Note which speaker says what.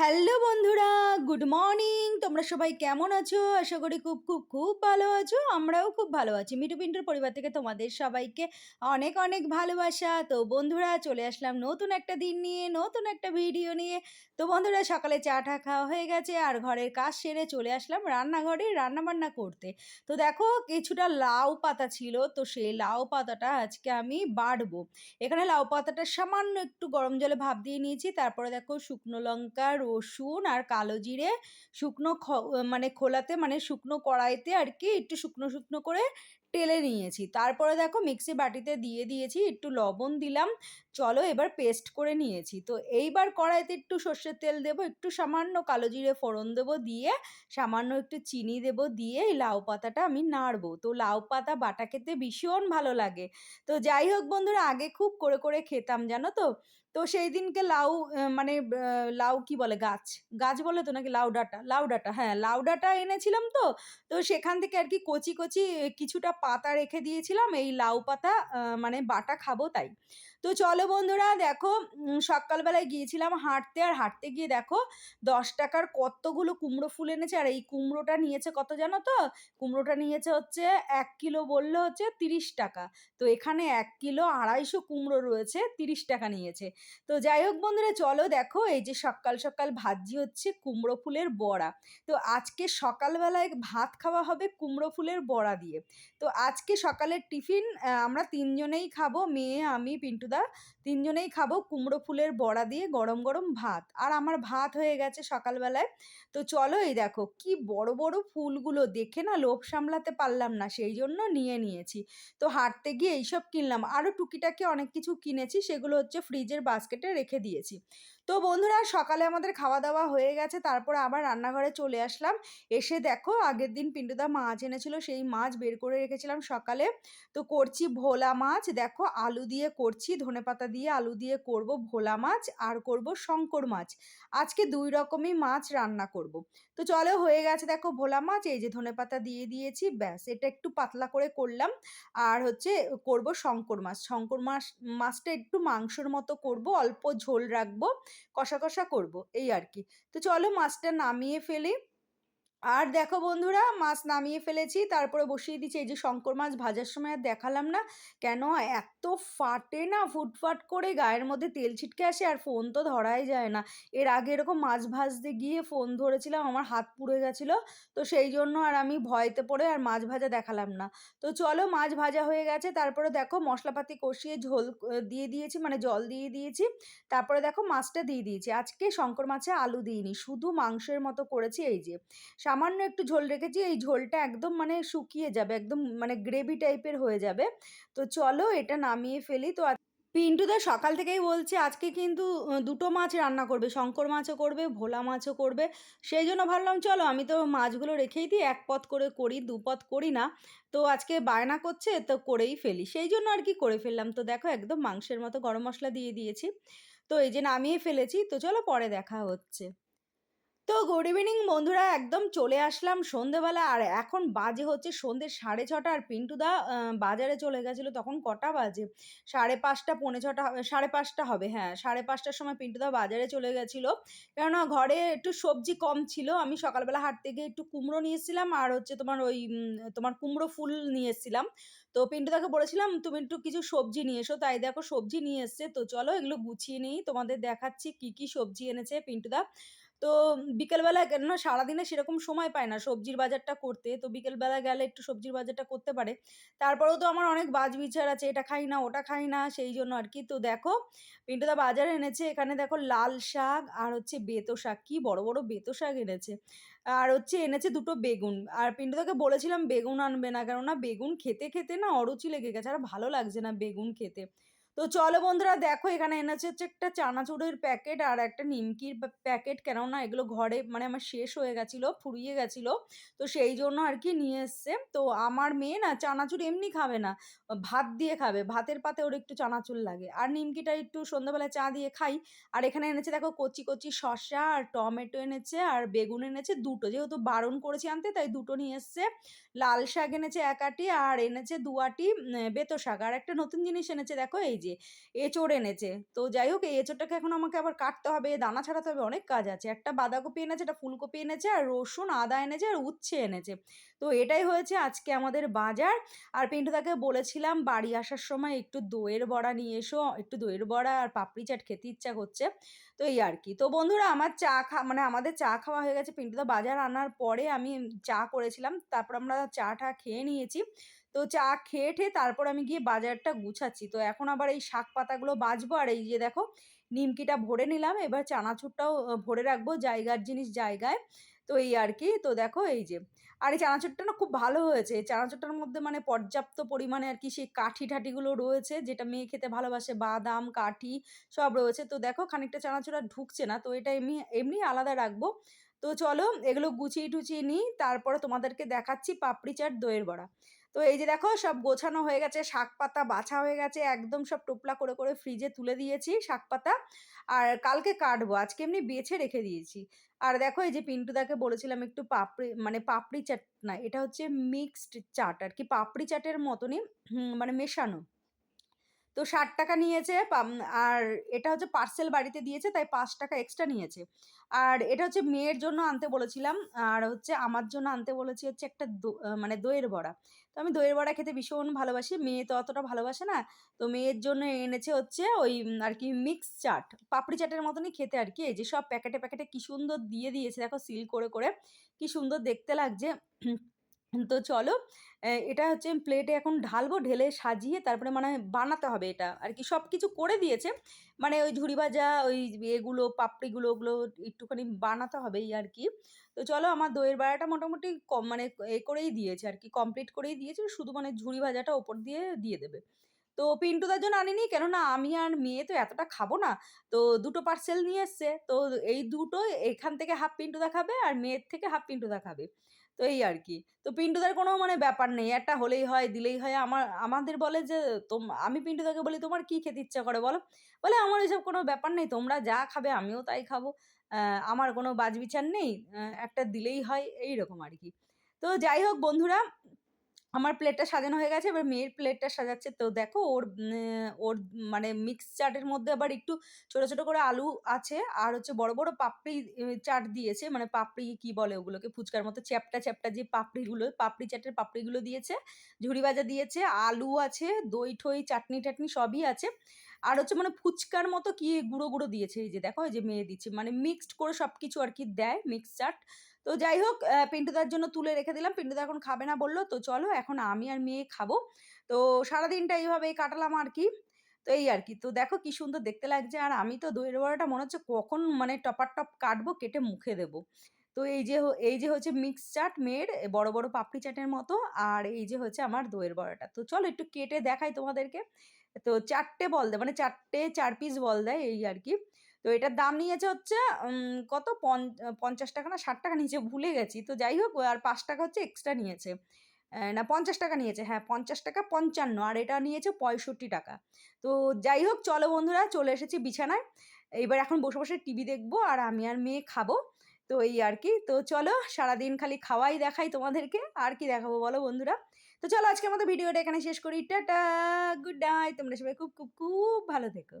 Speaker 1: Hello বন্ধুরা, good morning. তোমরা সবাই কেমন আছো? আশা করি খুব খুব খুব ভালো আছো। আমরাও খুব ভালো আছি। মিটু পিন্টুর পরিবার থেকে তোমাদের সবাইকে অনেক অনেক ভালোবাসা। তো বন্ধুরা, চলে আসলাম নতুন একটা দিন নিয়ে, নতুন একটা ভিডিও নিয়ে। তো বন্ধুরা, সকালে চা টা খাওয়া হয়ে গেছে আর ঘরের কাজ সেরে চলে আসলাম রান্নাঘরে রান্না বান্না করতে। তো দেখো, কিছুটা লাউ পাতা ছিল, তো সেই লাউ পাতাটা আজকে আমি বাড়বো। এখানে লাউ পাতাটা সামান্য একটু গরম জলে ভাপ দিয়ে নিয়েছি, তারপরে দেখো শুকনো লঙ্কা রসুন আর কালো জিরে শুকনো মানে খোলাতে মানে শুকনো কড়াইতে আর কি একটু শুকনো শুকনো করে টেলে নিয়েছি। তারপরে দেখো মিক্সি বাটিতে দিয়ে দিয়েছি, একটু লবণ দিলাম। চলো এবার পেস্ট করে নিয়েছি। তো এইবার কড়াইতে একটু সর্ষের তেল দেবো, একটু সামান্য কালো জিরে ফোড়ন দেবো দিয়ে, সামান্য একটু চিনি দেবো দিয়ে এই লাউ পাতাটা আমি নাড়বো। তো লাউ পাতা বাটা খেতে ভীষণ ভালো লাগে। তো যাই হোক বন্ধুরা, আগে খুব করে করে খেতাম, জানো তো? তো সেই দিনকে লাউ মানে লাউ কি বলে, গাছ? গাছ বলে তো নাকি লাউ ডাঁটা? লাউ ডাঁটা হ্যাঁ লাউ ডাঁটা এনেছিলাম তো। তো সেখান থেকে আর কি কচি কচি কিছুটা পাতা রেখে দিয়েছিলাম এই লাউ পাতা মানে বাটা খাব তাই। তো চলো বন্ধুরা দেখো সকালবেলায় গিয়েছিলাম হাঁটতে আর হাঁটতে গিয়ে দেখো দশ টাকার কতগুলো কুমড়ো ফুল এনেছে। আর এই কুমড়োটা নিয়েছে কত জানো তো? কুমড়োটা নিয়েছে হচ্ছে এক কিলো বললে হচ্ছে তিরিশ টাকা। তো এখানে এক কিলো আড়াইশো কুমড়ো রয়েছে, তিরিশ টাকা নিয়েছে। তো যাই হোক বন্ধুরা চলো দেখো এই যে সকাল সকাল ভাজি হচ্ছে কুমড়ো ফুলের বড়া। তো আজকে সকালবেলায় ভাত খাওয়া হবে কুমড়ো ফুলের বড়া দিয়ে। তো আজকে সকালের টিফিন আমরা তিনজনেই খাব, মেয়ে, আমি পিন্টুদা তিনজনেই খাব কুমড়ো ফুলের বড়া দিয়ে গরম গরম ভাত। আর আমার ভাত হয়ে গেছে সকালবেলায়। তো চলো এই দেখো, কি বড় বড় ফুলগুলো দেখে না লোভ সামলাতে পারলাম না, সেই জন্য নিয়ে নিয়েছি। তো হাঁটতে গিয়ে এইসব কিনলাম। আরও টুকিটাকি অনেক কিছু কিনেছি, সেগুলো হচ্ছে ফ্রিজের বাস্কেটে রেখে দিয়েছি। তো বন্ধুরা, সকালে আমাদের খাওয়া দাওয়া হয়ে গেছে, তারপরে আবার রান্নাঘরে চলে আসলাম। এসে দেখো, আগের দিন পিন্টুদা মাছ এনেছিল, সেই মাছ বের করে রেখেছিলাম সকালে। তো করছি ভোলা মাছ, দেখো আলু দিয়ে করছি ধনেপাতা দিয়ে আলু দিয়ে করব ভোলা মাছ আর করব শঙ্কর মাছ। আজকে দুই রকমই মাছ রান্না করব। তো চলো হয়ে গেছে দেখো ভোলা মাছ, এই যে ধনেপাতা দিয়ে দিয়েছি, ব্যাস, এটা একটু পাতলা করে করলাম। আর হচ্ছে করব শঙ্কর মাছ। শঙ্কর মাছ, মাছটা একটু মাংসর মতো করব, অল্প ঝোল রাখব, কষা কষা করব, এই আর কি। তো চলো মাছটা নামিয়ে ফেলি। আর দেখো বন্ধুরা, মাছ নামিয়ে ফেলেছি, তারপরে বসিয়ে দিচ্ছি এই যে শঙ্কর মাছ ভাজার সময় আর দেখালাম না। কেন এত ফাটে না, ফুটফাট করে গায়ের মধ্যে তেল ছিটকে আসে আর ফোন তো ধরাই যায় না। এর আগে এরকম মাছ ভাজতে গিয়ে ফোন ধরেছিলাম, আমার হাত পুড়ে গেছিল, তো সেই জন্য আর আমি ভয়তে পড়ে আর মাছ ভাজা দেখালাম না। তো চলো মাছ ভাজা হয়ে গেছে, তারপরে দেখো মশলাপাতি কষিয়ে ঝোল দিয়ে দিয়েছি মানে জল দিয়ে দিয়েছি। তারপরে দেখো মাছটা দিয়ে দিয়েছি। আজকে শঙ্কর মাছে আলু দিইনি, শুধু মাংসের মতো করেছি এই যে। সামান্য একটু ঝোল রেখেছি, এই ঝোলটা একদম মানে শুকিয়ে যাবে, একদম মানে গ্রেভি টাইপের হয়ে যাবে। তো চলো এটা নামিয়ে ফেলি। তো আজ- পিন্টুদা সকাল থেকেই বলছে, আজকে কিন্তু দুটো মাছ রান্না করবে, শঙ্কর মাছও করবে, ভোলা মাছও করবে। সেই জন্য ভাবলাম, চলো আমি তো মাছগুলো রেখেই দিই, এক পথ করে করি, দু পথ করি না। তো আজকে বায়না করছে, তো করেই ফেলি। সেই জন্য আর কি করে ফেললাম। তো দেখো একদম মাংসের মতো গরম মশলা দিয়ে দিয়েছি। তো এই যে নামিয়ে ফেলেছি। তো চলো পরে দেখা হচ্ছে। তো গুড ইভিনিং বন্ধুরা, একদম চলে আসলাম সন্ধেবেলা। আর এখন বাজে হচ্ছে সন্ধে সাড়ে ছটা আর পিন্টুদা বাজারে চলে গেছিল তখন কটা বাজে? সাড়ে পাঁচটা, পৌনে ছটা, সাড়ে পাঁচটা হবে হ্যাঁ সাড়ে পাঁচটার সময় পিন্টুদা বাজারে চলে গেছিল। কেননা ঘরে একটু সবজি কম ছিল, আমি সকালবেলা হাট থেকে একটু কুমড়ো নিয়ে এসেছিলাম আর হচ্ছে তোমার ওই তোমার কুমড়ো ফুল নিয়ে এসেছিলাম। তো পিন্টুদাকে বলেছিলাম, তুমি একটু কিছু সবজি নিয়ে এসো। তাই দেখো সবজি নিয়ে এসছে। তো চলো এগুলো গুছিয়ে নিই, তোমাদের দেখাচ্ছি কি কি সবজি এনেছে পিন্টুদা তো বিকেলবেলা কেন সারাদিনে সেরকম সময় পায় না সবজির বাজারটা করতে। তো বিকেলবেলা গেলে একটু সবজির বাজারটা করতে পারে। তারপরেও তো আমার অনেক বাজ বিচার আছে, এটা খাই না, ওটা খাই না, সেই জন্য আর কি। তো দেখো, পিন্টুদা বাজারে এনেছে, এখানে দেখো লাল শাক আর হচ্ছে বেতো শাক, কি বড় বড় বেতো শাক এনেছে। আর হচ্ছে এনেছে দুটো বেগুন। আর পিন্টুদাকে বলেছিলাম বেগুন আনবে না, কেননা বেগুন খেতে খেতে না অরুচি লেগে গেছে, আর ভালো লাগছে না বেগুন খেতে। তো চলো বন্ধুরা দেখো, এখানে এনেছে হচ্ছে একটা চানাচুরের প্যাকেট আর একটা নিমকির প্যাকেট কেননা এগুলো ঘরে মানে আমার শেষ হয়ে গেছিল, ফুরিয়ে গেছিল। তো সেই জন্য আর কি নিয়ে এসছে। তো আমার মেয়ে না চানাচুর এমনি খাবে না, ভাত দিয়ে খাবে। ভাতের পাতে ওর একটু চানাচুর লাগে। আর নিমকিটা একটু সন্ধ্যাবেলায় চা দিয়ে খাই। আর এখানে এনেছে দেখো কচি কচি শসা আর টমেটো এনেছে আর বেগুন এনেছে দুটো। যেহেতু বারণ করেছি আনতে, তাই দুটো নিয়ে এসছে। লাল শাক এনেছে এক আটি আর এনেছে দু আটি বেতো শাক। আর একটা নতুন জিনিস এনেছে দেখো, এই যে যে এঁচোড় এনেছে। তো যাই হোক, এই এঁচোড়টাকে এখন আমাকে আবার কাটতে হবে দানা ছাড়াতে হবে, অনেক কাজ আছে। একটা বাঁধাকপি এনেছে, একটা ফুলকপি এনেছে, আর রসুন, আদা এনেছে, আর উচ্ছে এনেছে। তো এটাই হয়েছে আজকে আমাদের বাজার। আর পিন্টুদাকে বলেছিলাম, বাড়ি আসার সময় একটু দইয়ের বড়া নিয়ে এসো, একটু দইয়ের বড়া আর পাপড়ি চাট খেতে ইচ্ছা করছে। তো এই আর কি। তো বন্ধুরা, আমার চা খা মানে আমাদের চা খাওয়া হয়ে গেছে। পিন্টুদা বাজার আনার পরে আমি চা করেছিলাম, তারপর আমরা চা টা খেয়ে নিয়েছি। তো চা খেয়ে ঠেয়ে তারপর আমি গিয়ে বাজারটা গুছাচ্ছি। তো এখন আবার এই শাক পাতাগুলো বাজবো আর এই যে দেখো, নিমকিটা ভরে নিলাম। এবার চানাচুরটাও ভরে রাখব জায়গার জিনিস জায়গায়। তো এই আর কি, তো দেখো এই যে। আর এই চানাচুরটা না খুব ভালো হয়েছে। চানাচুরটার মধ্যে মানে পর্যাপ্ত পরিমাণে আর কি সেই কাঠি ঠাঠিগুলো রয়েছে, যেটা মেয়ে খেতে ভালোবাসে। বাদাম, কাঠি সব রয়েছে। তো দেখো খানিকটা চানাচুর আর ঢুকছে না। তো এটা এমনি এমনি আলাদা রাখব। তো চলো এগুলো গুছিয়ে টুচিয়ে নিই। তারপরে তোমাদেরকে দেখাচ্ছি পাপড়ি চাট, দইয়ের বড়া। তো এই যে দেখো, সব গোছানো হয়ে গেছে, শাক পাতা বাছা হয়ে গেছে, একদম সব টোপলা করে করে ফ্রিজে তুলে দিয়েছি শাক পাতা। আর কালকে কাটবো, আজকে এমনি বেছে রেখে দিয়েছি। আর দেখো, এই যে পিন্টুদাকে বলেছিলাম একটু পাপড়ি মানে পাপড়ি চাট না, এটা হচ্ছে মিক্সড চাট আর কি, পাপড়ি চাটের মতনই মানে মেশানো। তো ষাট টাকা নিয়েছে আর এটা হচ্ছে পার্সেল বাড়িতে দিয়েছে, তাই পাঁচ টাকা এক্সট্রা নিয়েছে। আর এটা হচ্ছে মেয়ের জন্য আনতে বলেছিলাম, আর হচ্ছে আমার জন্য আনতে বলেছি হচ্ছে একটা মানে দইয়ের বড়া। তো আমি দইয়ের বড়া খেতে ভীষণ ভালোবাসি, মেয়ে তো অতটা ভালোবাসে না, তো মেয়ের জন্য এনেছে হচ্ছে ওই আর কি মিক্স চাট, পাপড়ি চাটের মতনই খেতে আর কি, এই যে সব প্যাকেটে প্যাকেটে কি সুন্দর দিয়ে দিয়েছে, দেখো সিল করে করে, কি সুন্দর দেখতে লাগছে। তো চলো এটা হচ্ছে প্লেটে এখন ঢালবো, ঢেলে সাজিয়ে তারপরে মানে বানাতে হবে এটা। আর কি সব কিছু করে দিয়েছে। মানে ওই ঝুড়ি ভাজা, ওই এগুলো, পাপড়িগুলো, ওগুলো একটুখানি বানাতে হবেই আর কি। তো চলো আমার দইয়ের বাড়াটা মোটামুটি কম মানে এ করেই দিয়েছে আর কি, কমপ্লিট করেই দিয়েছে। শুধু মানে ঝুড়ি ভাজাটা ওপর দিয়ে দিয়ে দেবে। তো পিন্টুদার জন্য আনিনি, কেননা আমি আর মেয়ে তো এতটা খাব না। তো দুটো পার্সেল নিয়ে এসছে। তো এই দুটো এখান থেকে হাফ পিন্টুদা খাবে আর মেয়ের থেকে হাফ পিন্টুদা খাবে। তো এই আর কি। তো পিন্টুদার কোনো মানে ব্যাপার নেই, একটা হলেই হয়, দিলেই হয়। আমার, আমাদের বলে যে, তোম, আমি পিন্টুদাকে বলি, তোমার কি খেতে ইচ্ছা করে বলো? বলে, আমার এসব কোনো ব্যাপার নেই, তোমরা যা খাবে আমিও তাই খাব। আমার কোনো বাজবিচার নেই একটা দিলেই হয়। এই রকম আর কি। তো যাই হোক বন্ধুরা আমার প্লেটটা সাজানো হয়ে গেছে, এবার মেয়ের প্লেটটা সাজাচ্ছে। তো দেখো ওর ওর মানে মিক্স চাটের মধ্যে আবার একটু ছোট ছোট করে আলু আছে, আর হচ্ছে বড় বড় পাপড়ি চাট দিয়েছে। মানে পাপড়ি কি বলে ওগুলোকে? ফুচকার মতো চ্যাপটা চ্যাপটা যে পাপড়িগুলো, পাপড়ি চাটের পাপড়িগুলো দিয়েছে ঝুড়ি ভাজা দিয়েছে, আলু আছে, দই, ঠই, চাটনি, টাটনি সবই আছে। আর হচ্ছে মানে ফুচকার মতো কি গুঁড়ো গুঁড়ো দিয়েছে? এই যে দেখো যে মেয়ে দিচ্ছে। মানে মিক্সড করে সব কিছু আর কি দেয় মিক্স চাট তো যাই হোক পিন্টুদার জন্য তুলে রেখে দিলাম। পিন্টুদা এখন খাবে না বলল, তো চলো এখন আমি আর মেয়ে খাব। তো সারাদিনটা এইভাবেই কাটালাম আর কি। তো এই আর কি, তো দেখো কি সুন্দর দেখতে লাগছে। আর আমি তো দইয়ের বড়াটা মনে হচ্ছে কখন মানে টপার টপ কাটবো, কেটে মুখে দেবো। তো এই যে এই যে হচ্ছে মিক্স চাট মেয়ের বড় বড় পাপড়ি চাটের মতো, আর এই যে হচ্ছে আমার দইয়ের বড়াটা। তো চলো একটু কেটে দেখাই তোমাদেরকে। তো চারটে বল দেয় মানে চারটে চার পিস বল দেয় এই আর কি। তো এটার দাম নিয়েছে হচ্ছে কত? পঞ্চাশ টাকা না ষাট টাকা নিয়েছে, ভুলে গেছি। তো যাই হোক, আর পাঁচ টাকা হচ্ছে এক্সট্রা নিয়েছে। না, পঞ্চাশ টাকা নিয়েছে হ্যাঁ পঞ্চাশ টাকা পঞ্চান্ন, আর এটা নিয়েছে পঁয়ষট্টি টাকা। তো যাই হোক, চলো বন্ধুরা, চলে এসেছি বিছানায়। এবার এখন বসে বসে টিভি দেখব, আর আমি আর মেয়ে খাব। তো এই আর কি, তো চলো, সারাদিন খালি খাওয়াই দেখাই তোমাদেরকে, আর কি দেখাবো বলো বন্ধুরা। তো চলো আজকে আমাদের ভিডিওটা এখানে শেষ করি। টাটা, গুড নাইট, তোমরা সবাই খুব খুব খুব ভালো থেকো।